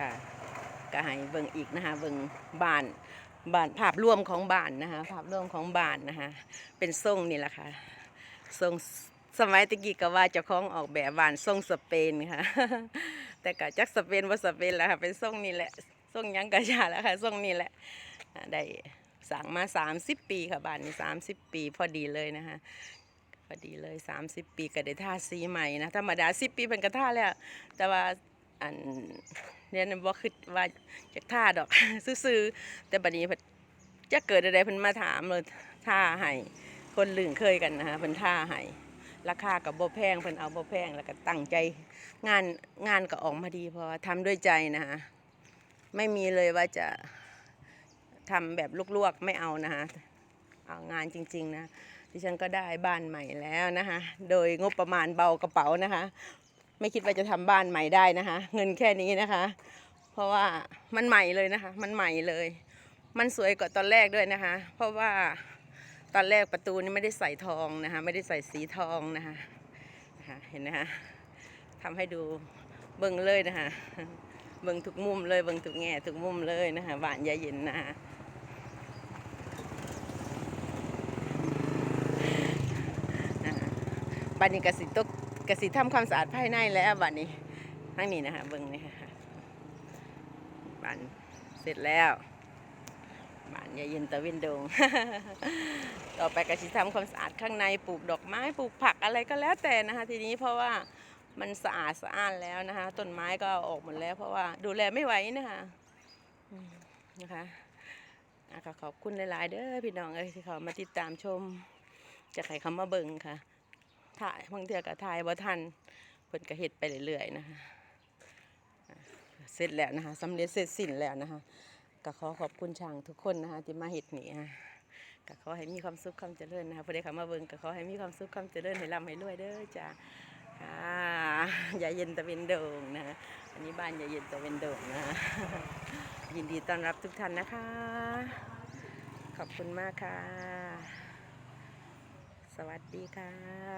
ค่ะก็ให้เบิ่งอีกนะคะเบิ่งบ้านบ้านภาพรวมของบ้านนะคะภาพรวมของบ้านนะคะเป็นทรงนี่แหละค่ะทรงสมัยตะกี้ก็ว่าเจ้าของออกแบบบ้านทรงสเปนค่ะ แต่ก็จักสเปนว่าสเปนแล้วค่ะเป็นทรงนี่แหละทรงยังกระชาแล้วค่ะทรงนี่แหละได้สั่งมา 30 ปีค่ะบ้านนี้ 30 ปีพอดีเลยนะคะพอดีเลย 30 ปีก็ได้ท่าสีใหม่นะธรรมดา 10 ปีเป็นกระท่าแล้วแต่ว่า อันเนี่ยบ่คิดว่าจะท่าดอก ซื่อๆแต่บัดนี้จะเกิดอะไรเพิ่นมาถามเลยท่าให้คนลึงเคยกันนะคะเพิ่นท่าให้ราคากับบ่แพงเพิ่นเอาบ่แพงแล้วก็ตั้งใจ งานงานก็ออกมาดีพราะว่าทำด้วยใจนะคะไม่มีเลยว่าจะทำแบบลวกๆไม่เอานะคะเอางานจริง ๆ นะดิฉันก็ได้บ้านใหม่แล้วนะคะ โดยงบประมาณเบากระเป๋านะคะ ไม่คิดว่าจะทำบ้านใหม่ได้นะคะ เงินแค่นี้นะคะ เพราะว่ามันใหม่เลยนะคะ มันใหม่เลย มันสวยกว่าตอนแรกด้วยนะคะ เพราะว่าตอนแรกประตูนี่ไม่ได้ใส่ทองนะคะ ไม่ได้ใส่สีทองนะคะะคะเห็นนะคะทำให้ดูเบิ่งเลยนะคะเบิ่งทุกมุมเลยเบิ่งทุกแง่ทุกมุมเลยนะคะหวานยาเย็นนะคะนะคะบัดนี้กสิตก กสิทำความสะอาดภายในแล้วบัดนี้ทั้งนี้นะคะเบิ่งนี่ค่ะบันเสร็จแล้วบ้านยาเย็นตะเวนดง ต่อไปกสิทำความสะอาดข้างในปลูกดอกไม้ปลูกผักอะไรก็แล้วแต่นะคะ ทีนี้เพราะว่ามันสะอาดสะอ้านแล้วนะคะต้นไม้ก็ออกหมดแล้ว เพราะว่าดูแลไม่ไหวนะคะนะคะอะก็ขอบคุณหลาย ๆ เด้อพี่น้องเอ้ยที่เขามาติดตามชมจะใครเขามาเบิ่งค่ะ ถ่ายบางเทื่อก็ถ่ายบ่ทันเพิ่นก็เฮ็ดไปเรื่อยๆนะคะเสร็จแล้วนะคะสำเร็จเสร็จสิ้นแล้วนะคะก็ขอขอบคุณช่างทุกคนนะคะที่มาเฮ็ดนี่ะก็ขอให้มีความสุขความเจริญนะคะผู้ใดเข้ามาเบิ่งก็ขอให้มีความสุขความเจริญให้ร่ำให้รวยเด้อจ้าค่ะอย่าเย็นตะเวนโดงนะคะอันนี้บ้านอย่าเย็นตะเวนโดงนะยินดีต้อนรับทุกท่านนะคะ ขอบคุณมากค่ะ สวัสดีค่ะ